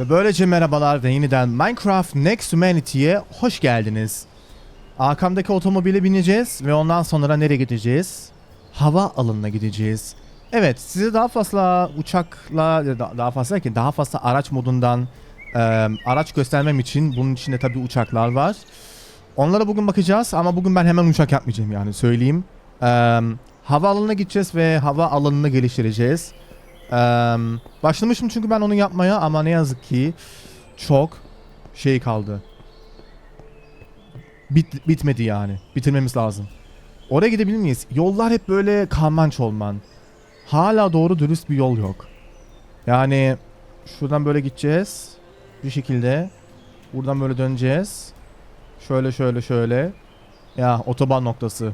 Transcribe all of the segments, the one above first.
Ve böylece merhabalar ve yeniden Minecraft Next Humanity'ye hoş geldiniz. Arkamdaki otomobile bineceğiz ve ondan sonra nereye gideceğiz? Hava alanına gideceğiz. Evet size daha fazla uçakla da- daha fazla ki daha fazla araç modundan e, araç göstermem için bunun içinde tabii uçaklar var. Onlara bugün bakacağız ama bugün ben hemen uçak yapmayacağım yani söyleyeyim. E, hava alanına gideceğiz ve hava alanını geliştireceğiz. Eee, başlamışım çünkü ben onu yapmaya ama ne yazık ki çok şey kaldı. Bit, bitmedi yani. Bitirmemiz lazım. Oraya gidebilir miyiz? Yollar hep böyle karman çolman. Hala doğru dürüst bir yol yok. Yani şuradan böyle gideceğiz. Bir şekilde. Buradan böyle döneceğiz. Şöyle şöyle şöyle. Ya otoban noktası.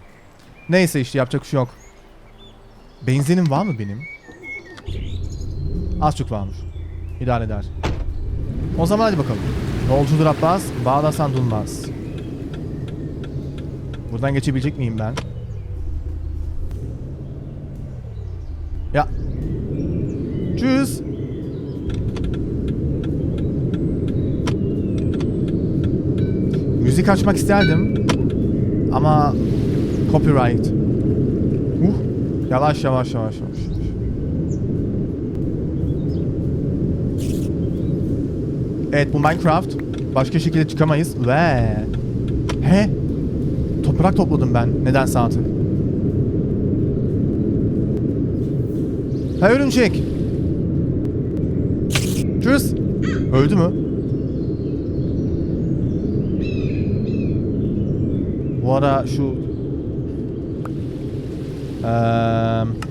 Neyse işte yapacak bir şey yok. Benzinim var mı benim? Az çok varmış. İdare eder. O zaman hadi bakalım. Yolcudur Abbas, bağlasan durmaz. Buradan geçebilecek miyim ben? Ya. Tschüss. Müzik açmak isterdim. Ama copyright. Uh. Yavaş yavaş yavaş yavaş. Evet bu Minecraft. Başka şekilde çıkamayız. Ve he toprak topladım ben. Nedense artık. Ha örümcek. Tschüss. Öldü mü? Bu ara şu Eee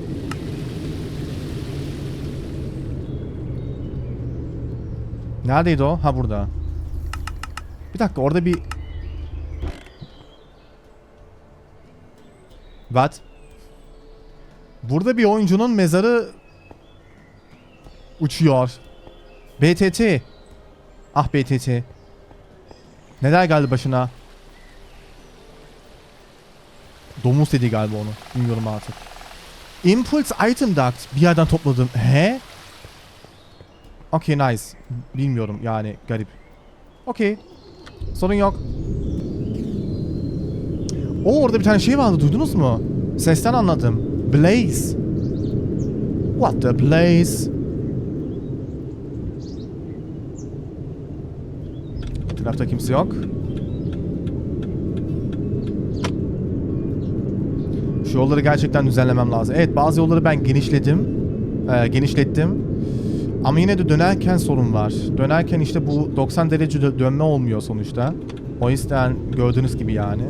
Neredeydi o? Ha burada. Bir dakika orada bir... What? Burada bir oyuncunun mezarı uçuyor. BTT. Ah BTT. Neler geldi başına? Domuz dedi galiba onu. Bilmiyorum artık. Impulse Item Duct. Bir yerden topladım. He? Okey nice. Bilmiyorum yani garip. Okey. Sorun yok. O orada bir tane şey vardı duydunuz mu? Sesten anladım. Blaze. What the Blaze? Etrafta kimse yok. Şu yolları gerçekten düzenlemem lazım. Evet bazı yolları ben genişledim. Ee, genişlettim. Ama yine de dönerken sorun var. Dönerken işte bu 90 derece dö- dönme olmuyor sonuçta. O yüzden gördüğünüz gibi yani.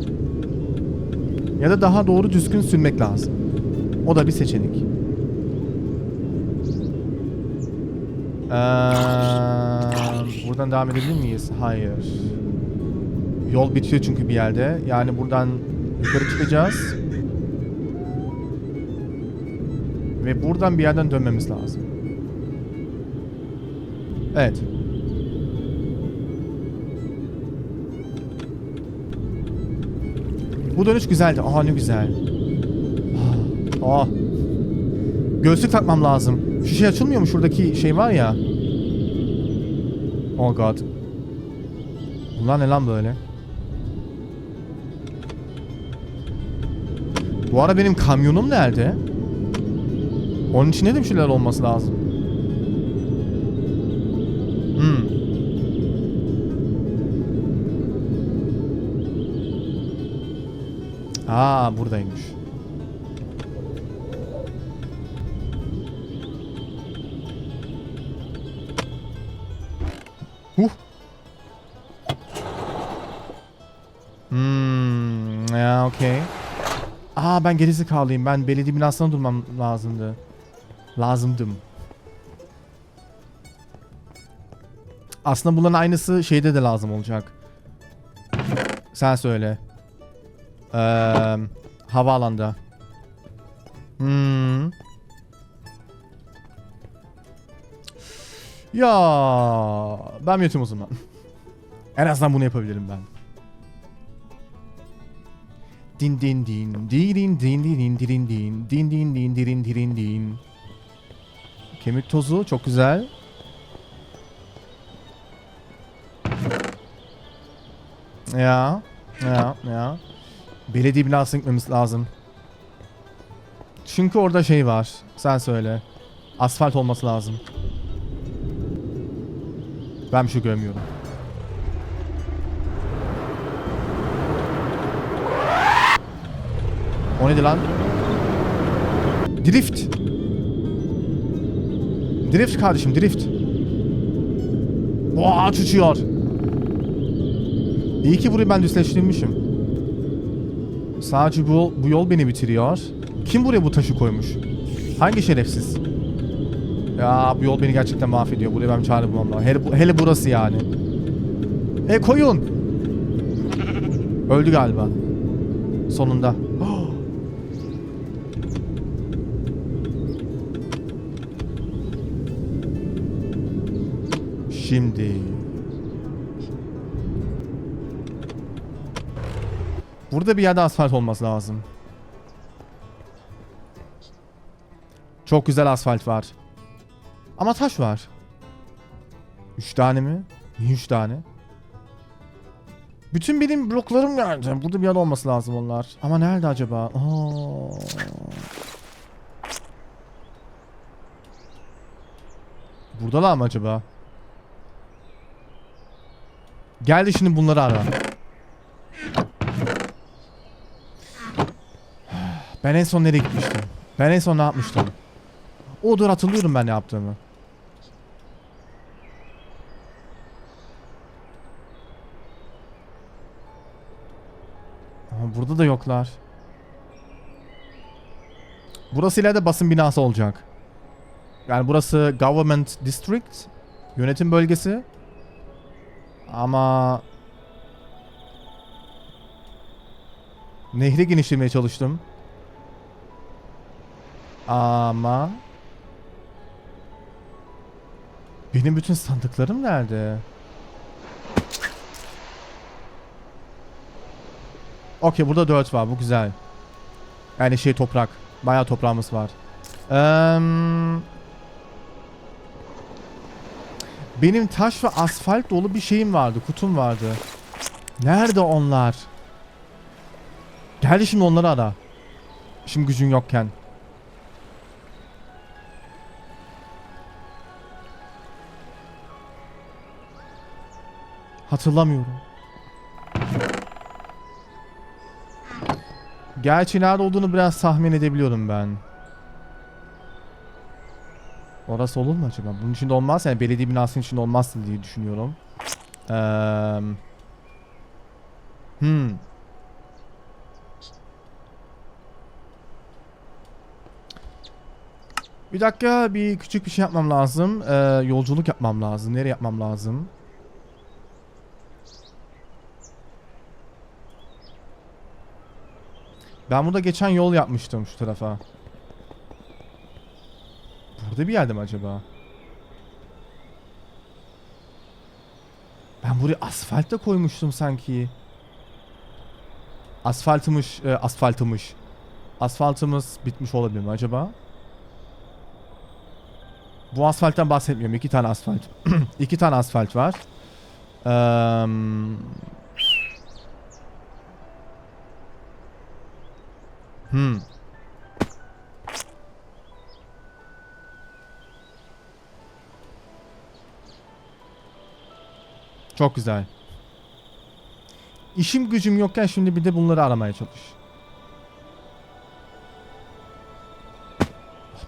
Ya da daha doğru düzgün sürmek lazım. O da bir seçenek. Ee, buradan devam edebilir miyiz? Hayır. Yol bitiyor çünkü bir yerde. Yani buradan yukarı çıkacağız. Ve buradan bir yerden dönmemiz lazım. Evet. Bu dönüş güzeldi. Aa ne güzel. Aa. Gözlük takmam lazım. Şu şey açılmıyor mu? Şuradaki şey var ya. Oh god. Bunlar ne lan böyle? Bu ara benim kamyonum nerede? Onun içinde de bir şeyler olması lazım. Hmm. Aa buradaymış. Huh. Hmm, ya okey. Aa ben gerizekalıyım. Ben belediye binasında durmam lazımdı. Lazımdım. Aslında bunların aynısı şeyde de lazım olacak. Sen söyle. Eee havaalanında. Hmm. Ya ben yatıyorum o zaman. en azından bunu yapabilirim ben. Din din din din din din din din din din din din din din din Kemik tozu çok güzel. Ya. Ya. Ya. Belediye binasına gitmemiz lazım. Çünkü orada şey var. Sen söyle. Asfalt olması lazım. Ben bir şey görmüyorum. O neydi lan? Drift. Drift kardeşim drift. Ağaç uçuyor. İyi ki burayı ben düzleştirmişim. Sadece bu, bu yol beni bitiriyor. Kim buraya bu taşı koymuş? Hangi şerefsiz? Ya bu yol beni gerçekten mahvediyor. Buraya ben çare bulmam lazım. Hele, hele burası yani. E koyun. Öldü galiba. Sonunda. Şimdi. Burada bir yerde asfalt olması lazım. Çok güzel asfalt var. Ama taş var. Üç tane mi? Niye üç tane? Bütün benim bloklarım nerede? Burada bir yer olması lazım onlar. Ama nerede acaba? Aa. Buradalar mı acaba? Gel de şimdi bunları ara. Ben en son nereye gitmiştim? Ben en son ne yapmıştım? O dur hatırlıyorum ben ne yaptığımı. Ama burada da yoklar. Burası ileride basın binası olacak. Yani burası Government District. Yönetim bölgesi. Ama... Nehri genişlemeye çalıştım. Ama... Benim bütün sandıklarım nerede? Okey burada 4 var bu güzel. Yani şey toprak. Bayağı toprağımız var. Eee... Benim taş ve asfalt dolu bir şeyim vardı. Kutum vardı. Nerede onlar? Geldi şimdi onları ara. Şimdi gücün yokken. Hatırlamıyorum. Gerçi nerede olduğunu biraz tahmin edebiliyorum ben. Orası olur mu acaba? Bunun içinde olmaz yani belediye binasının içinde olmaz diye düşünüyorum. Eee hmm. Bir dakika bir küçük bir şey yapmam lazım. Eee, yolculuk yapmam lazım. Nereye yapmam lazım? Ben burada geçen yol yapmıştım şu tarafa. Burada bir yerde mi acaba? Ben buraya asfalt da koymuştum sanki. Asfaltımız, e, asfaltımız. Asfaltımız bitmiş olabilir mi acaba? Bu asfalttan bahsetmiyorum. İki tane asfalt. İki tane asfalt var. Eee... Hmm. Çok güzel. İşim gücüm yokken şimdi bir de bunları aramaya çalış.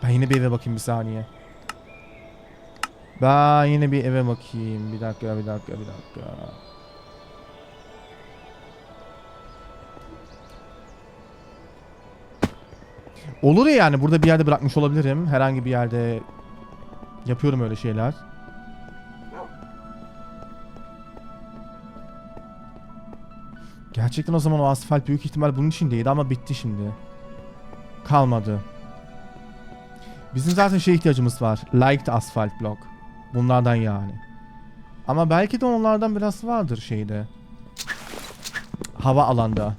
Ben yine bir eve bakayım bir saniye. Ben yine bir eve bakayım. Bir dakika, bir dakika, bir dakika. Olur ya yani burada bir yerde bırakmış olabilirim. Herhangi bir yerde yapıyorum öyle şeyler. Gerçekten o zaman o asfalt büyük ihtimal bunun içindeydi ama bitti şimdi. Kalmadı. Bizim zaten şey ihtiyacımız var. Liked asfalt block. Bunlardan yani. Ama belki de onlardan biraz vardır şeyde. Hava alanda.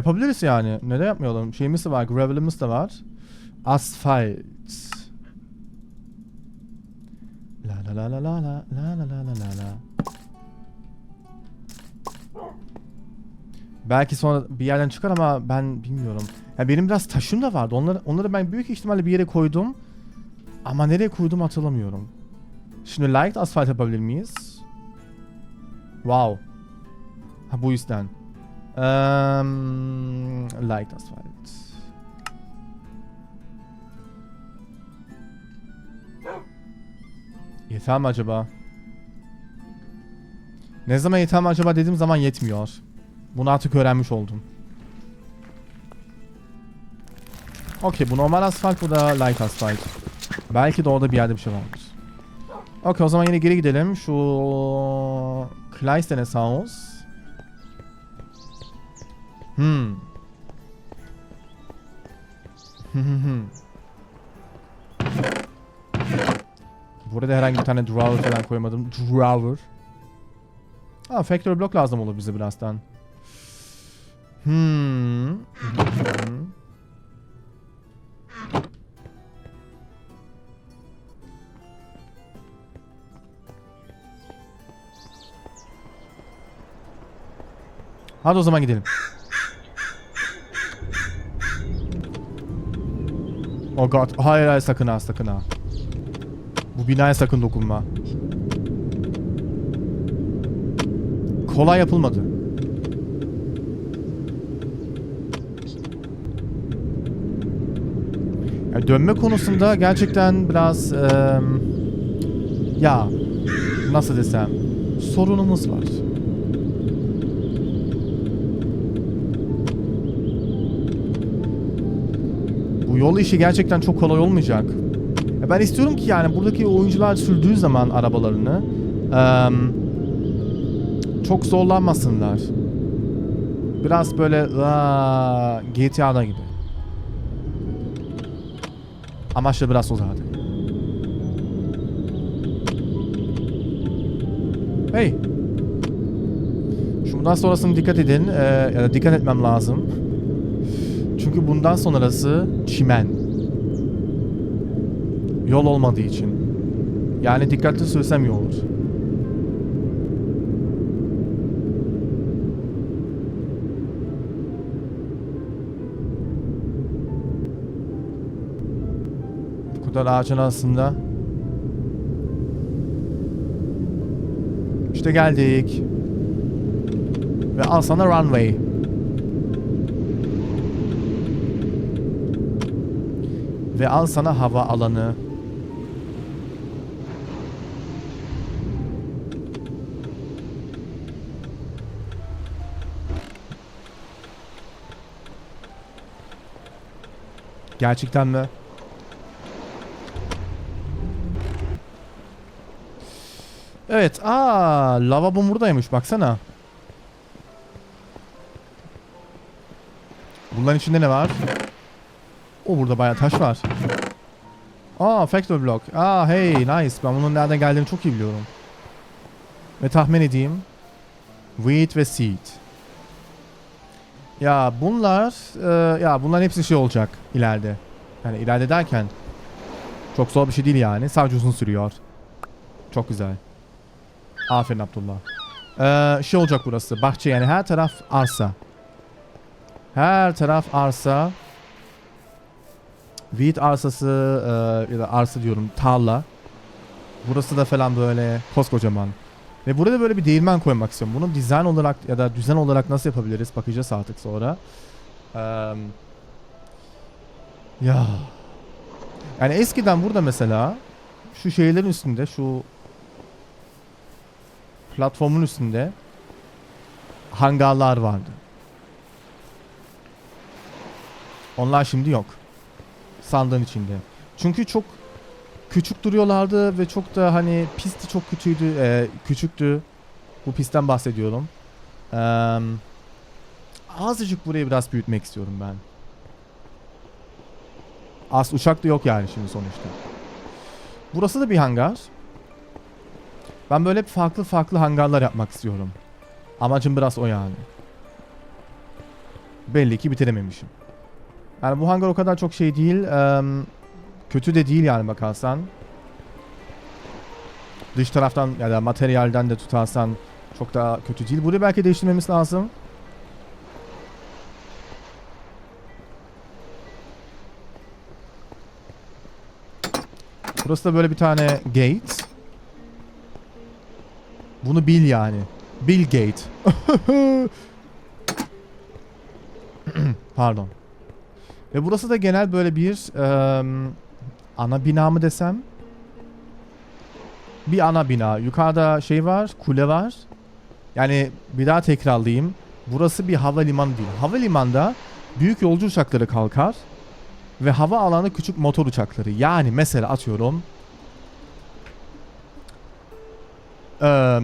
Yapabiliriz yani. Neden yapmayalım? Şeyimiz de var. Gravel'ımız da var. Asfalt. La la la la la la la la la la la. Belki sonra bir yerden çıkar ama ben bilmiyorum. Ya benim biraz taşım da vardı. Onları, onları ben büyük ihtimalle bir yere koydum. Ama nereye koydum hatırlamıyorum. Şimdi light asfalt yapabilir miyiz? Wow. Ha bu yüzden. Um, light asfalt. Yeter mi acaba? Ne zaman yeter mi acaba dediğim zaman yetmiyor. Bunu artık öğrenmiş oldum. Okey bu normal asfalt bu da light asfalt. Belki de orada bir yerde bir şey vardır. Okey o zaman yine geri gidelim. Şu Kleistenes Haus. Hmm. Burada herhangi bir tane drawer falan koymadım. Drawer. Ha factory block lazım olur bize birazdan. Hmm. Hadi o zaman gidelim. Oh god. Hayır hayır sakın ha sakın ha. Bu binaya sakın dokunma. Kolay yapılmadı. Ya dönme konusunda gerçekten biraz eee, ya nasıl desem sorunumuz var. Yol işi gerçekten çok kolay olmayacak. Ya ben istiyorum ki yani buradaki oyuncular sürdüğü zaman arabalarını çok zorlanmasınlar. Biraz böyle GTA'da gibi. Amaçla biraz o zaten. Hey. Şundan sonrasını dikkat edin. Ee, ya da dikkat etmem lazım. Çünkü bundan sonrası çimen. Yol olmadığı için. Yani dikkatli sürsem iyi olur. Bu kadar ağacın aslında. İşte geldik. Ve al sana runway. Ve al sana hava alanı. Gerçekten mi? Evet. Aa, lavabo buradaymış baksana. Bunların içinde ne var? O burada bayağı taş var. Aa, factory block. Aa, hey, nice. Ben bunun nereden geldiğini çok iyi biliyorum. Ve tahmin edeyim. Wheat ve seed. Ya bunlar, e, ya bunların hepsi şey olacak ileride. Yani ileride derken çok zor bir şey değil yani. Sadece uzun sürüyor. Çok güzel. Aferin Abdullah. Ee, şey olacak burası. Bahçe yani her taraf arsa. Her taraf arsa. Wheat arsası e, ya da arsa diyorum tarla. Burası da falan böyle koskocaman. Ve burada böyle bir değirmen koymak istiyorum. Bunu dizayn olarak ya da düzen olarak nasıl yapabiliriz bakacağız artık sonra. Eee, ya. Yani eskiden burada mesela şu şeylerin üstünde şu platformun üstünde hangarlar vardı. Onlar şimdi yok. Sandığın içinde. Çünkü çok küçük duruyorlardı ve çok da hani pisti çok kötüydü, e, küçüktü. Bu pistten bahsediyorum. Eee azıcık burayı biraz büyütmek istiyorum ben. Az uçak da yok yani şimdi sonuçta. Burası da bir hangar. Ben böyle farklı farklı hangarlar yapmak istiyorum. Amacım biraz o yani. Belli ki bitirememişim. Yani bu hangar o kadar çok şey değil. kötü de değil yani bakarsan. Dış taraftan ya da materyalden de tutarsan çok daha kötü değil. Burayı belki değiştirmemiz lazım. Burası da böyle bir tane gate. Bunu bil yani. Bill Gate. Pardon. Ve burası da genel böyle bir eee, ana bina mı desem? Bir ana bina. Yukarıda şey var, kule var. Yani bir daha tekrarlayayım. Burası bir havalimanı değil. Havalimanında büyük yolcu uçakları kalkar ve hava alanı küçük motor uçakları. Yani mesela atıyorum Eee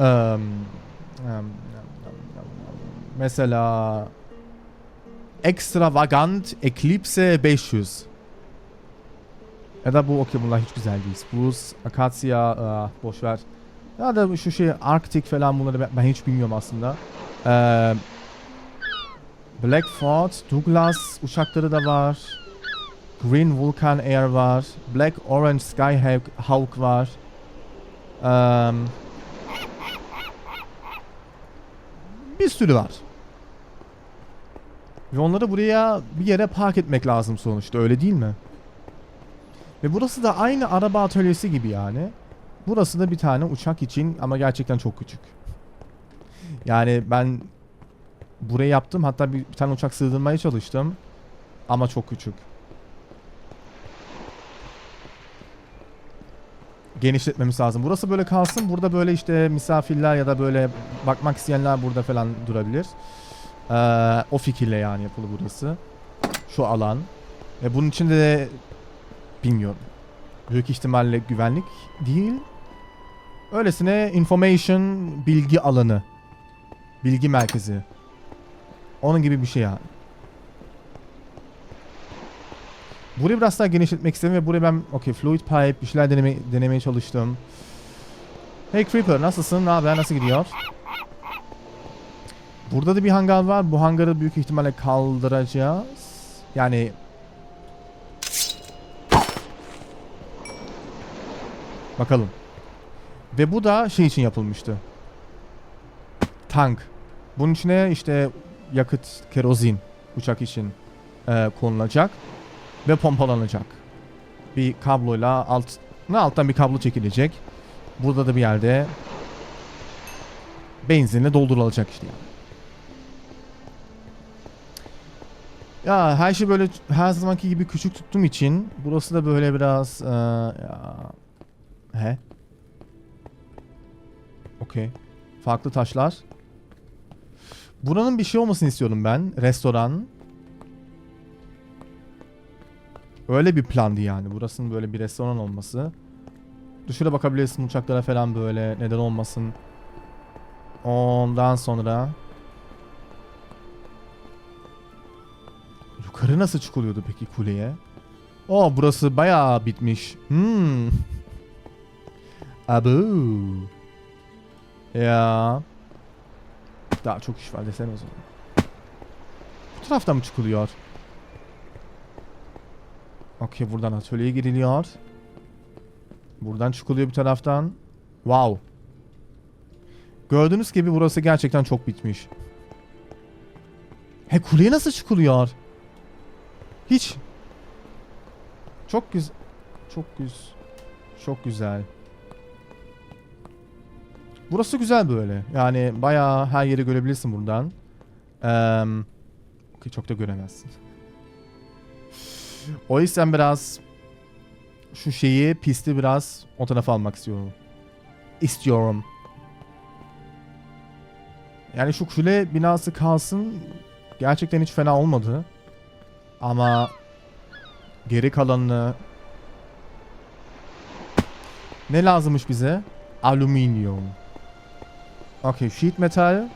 Eee, mesela Extravagant Eclipse 500 ya da bu okey bunlar hiç güzel değil. Spruce, Akasya, ah, boş. Ya da şu şey Arctic falan bunları ben, hiç bilmiyorum aslında. Eee Blackford, Douglas uçakları da var. Green Vulcan Air var. Black Orange Skyhawk Hawk var. Eee bir sürü var. Ve onları buraya bir yere park etmek lazım sonuçta öyle değil mi? Ve burası da aynı araba atölyesi gibi yani. Burası da bir tane uçak için ama gerçekten çok küçük. Yani ben burayı yaptım hatta bir, bir tane uçak sığdırmaya çalıştım. Ama çok küçük. Genişletmemiz lazım. Burası böyle kalsın. Burada böyle işte misafirler ya da böyle bakmak isteyenler burada falan durabilir. Ee, o fikirle yani yapılı burası. Şu alan. Ve bunun içinde de bilmiyorum. Büyük ihtimalle güvenlik değil. Öylesine information bilgi alanı. Bilgi merkezi. Onun gibi bir şey yani. Burayı biraz daha genişletmek istedim ve buraya ben okey fluid pipe bir şeyler deneme, denemeye çalıştım. Hey Creeper nasılsın? Ne haber? Nasıl gidiyor? Burada da bir hangar var. Bu hangarı büyük ihtimalle kaldıracağız. Yani Bakalım. Ve bu da şey için yapılmıştı. Tank. Bunun içine işte yakıt, kerozin uçak için e, konulacak ve pompalanacak. Bir kabloyla alt ne alttan bir kablo çekilecek. Burada da bir yerde benzinle doldurulacak işte yani. Ya her şey böyle her zamanki gibi küçük tuttuğum için burası da böyle biraz e, ya, he. Okey. Farklı taşlar. Buranın bir şey olmasını istiyorum ben. Restoran. Öyle bir plandı yani. Burasının böyle bir restoran olması. Dışarı bakabilirsin uçaklara falan böyle. Neden olmasın. Ondan sonra... Yukarı nasıl çıkılıyordu peki kuleye? Oo burası bayağı bitmiş. Hmm. Abu. Ya. Daha çok iş var desene o zaman. Bu taraftan mı çıkılıyor? Okey buradan atölyeye giriliyor. Buradan çıkılıyor bir taraftan. Wow. Gördüğünüz gibi burası gerçekten çok bitmiş. He kuleye nasıl çıkılıyor? Hiç. Çok güzel. Çok güzel. Çok güzel. Burası güzel böyle. Yani bayağı her yeri görebilirsin buradan. Okey, çok da göremezsin. O yüzden biraz şu şeyi pisti biraz o tarafa almak istiyorum. İstiyorum. Yani şu kule binası kalsın gerçekten hiç fena olmadı. Ama geri kalanını ne lazımmış bize? Alüminyum. Okey, sheet metal.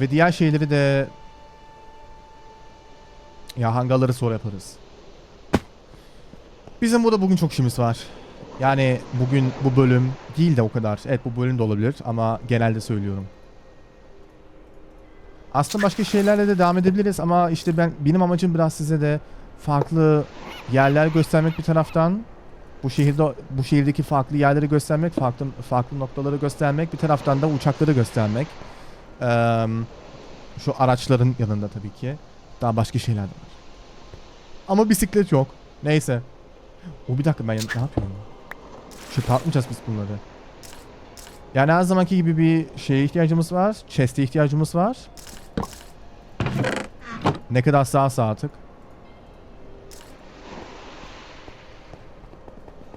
Ve diğer şeyleri de ya hangarları sonra yaparız. Bizim burada bugün çok işimiz var. Yani bugün bu bölüm değil de o kadar. Evet bu bölüm de olabilir ama genelde söylüyorum. Aslında başka şeylerle de devam edebiliriz ama işte ben benim amacım biraz size de farklı yerler göstermek bir taraftan. Bu şehirde bu şehirdeki farklı yerleri göstermek, farklı farklı noktaları göstermek, bir taraftan da uçakları göstermek. Eee, şu araçların yanında tabii ki. Daha başka şeyler de var. Ama bisiklet yok. Neyse. O bir dakika ben ne yapıyorum? Çıkartmayacağız biz bunları. Yani her zamanki gibi bir şeye ihtiyacımız var. Chest'e ihtiyacımız var. Ne kadar sağ artık.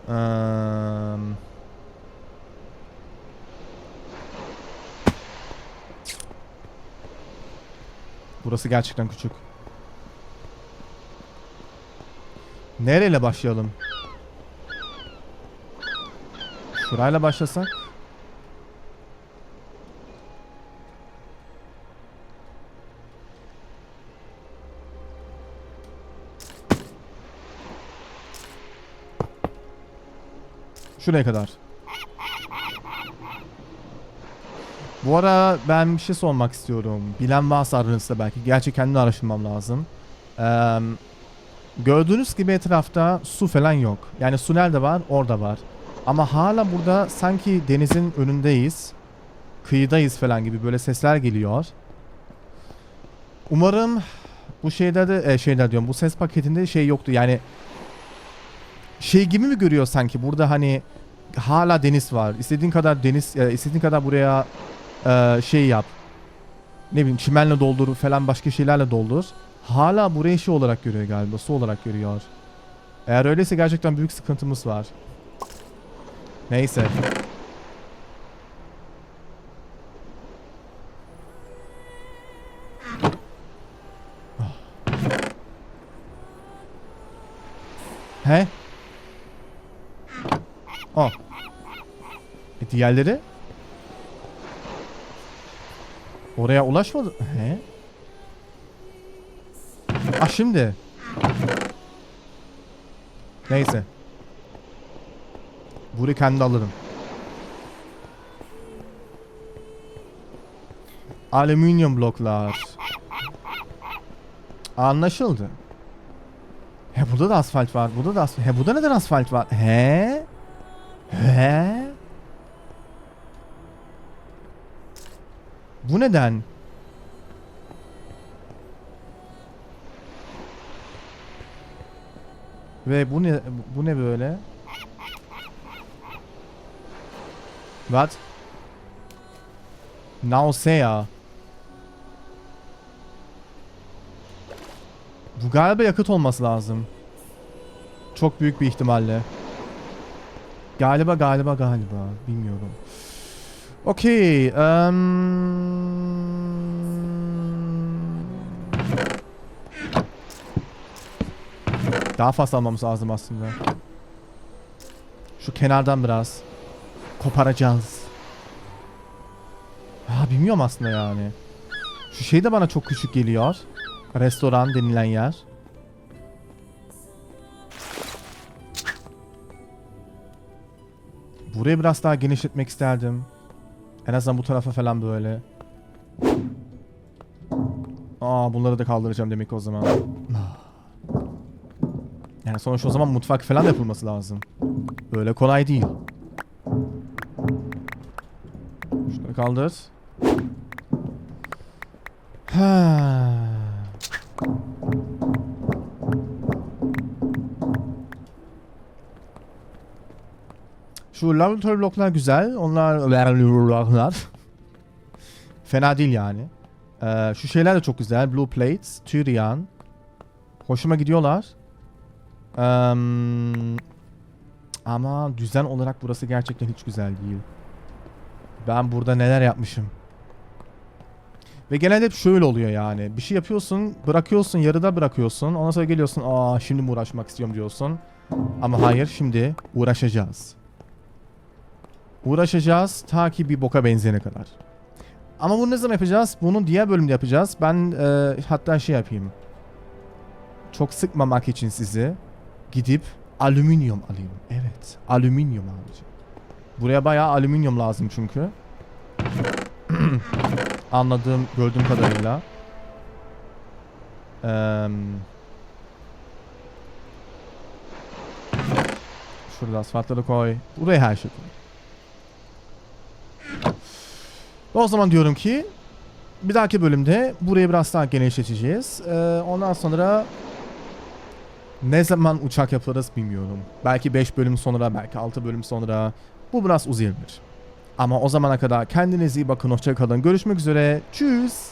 Eee... Burası gerçekten küçük. Nereyle başlayalım? Şurayla başlasak? Şuraya kadar. Bu ara ben bir şey sormak istiyorum. Bilen varsa aranızda belki. Gerçi kendi araştırmam lazım. Eee, gördüğünüz gibi etrafta su falan yok. Yani su nerede var? Orada var. Ama hala burada sanki denizin önündeyiz. Kıyıdayız falan gibi böyle sesler geliyor. Umarım bu şeyde de e, şeyler diyorum. Bu ses paketinde şey yoktu. Yani şey gibi mi görüyor sanki burada hani hala deniz var. İstediğin kadar deniz e, istediğin kadar buraya e, şey yap. Ne bileyim çimenle doldur falan başka şeylerle doldur. Hala burayı şey olarak görüyor galiba. Su olarak görüyor. Eğer öyleyse gerçekten büyük sıkıntımız var. Neyse. He? O. E diğerleri? Oraya ulaşmadı. He? Ah şimdi. Neyse. Burayı kendi alırım. Alüminyum bloklar. Anlaşıldı. He burada da asfalt var. Burada da asfalt. He burada neden asfalt var? He? He? Bu neden? Ve bu ne bu ne böyle? What? Nausea. Bu galiba yakıt olması lazım. Çok büyük bir ihtimalle. Galiba galiba galiba. Bilmiyorum. Okey. ehm, Daha fazla almamız lazım aslında. Şu kenardan biraz. Koparacağız. Ha bilmiyorum aslında yani. Şu şey de bana çok küçük geliyor. Restoran denilen yer. Burayı biraz daha genişletmek isterdim. En azından bu tarafa falan böyle. Aa bunları da kaldıracağım demek o zaman. Yani sonuçta o zaman mutfak falan yapılması lazım. Böyle kolay değil. Şunları kaldır. Ha. Şu laboratuvar bloklar güzel. Onlar Fena değil yani. Ee, şu şeyler de çok güzel. Blue plates, Tyrian. Hoşuma gidiyorlar. Eee, ama düzen olarak burası gerçekten hiç güzel değil. Ben burada neler yapmışım. Ve genelde hep şöyle oluyor yani. Bir şey yapıyorsun, bırakıyorsun, yarıda bırakıyorsun. Ondan sonra geliyorsun, aa şimdi mi uğraşmak istiyorum diyorsun. Ama hayır, şimdi uğraşacağız. Uğraşacağız ta ki bir boka benzeyene kadar. Ama bunu ne zaman yapacağız? Bunu diğer bölümde yapacağız. Ben e, hatta şey yapayım. Çok sıkmamak için sizi gidip Alüminyum alayım. Evet. Alüminyum abicim. Buraya bayağı alüminyum lazım çünkü. Anladığım, gördüğüm kadarıyla. Eee... Şurada asfaltları koy. Buraya her şey koy. O zaman diyorum ki bir dahaki bölümde burayı biraz daha genişleteceğiz. Ee, ondan sonra ne zaman uçak yaparız bilmiyorum. Belki 5 bölüm sonra, belki 6 bölüm sonra. Bu biraz uzayabilir. Ama o zamana kadar kendinize iyi bakın, hoşça. Görüşmek üzere. Tschüss.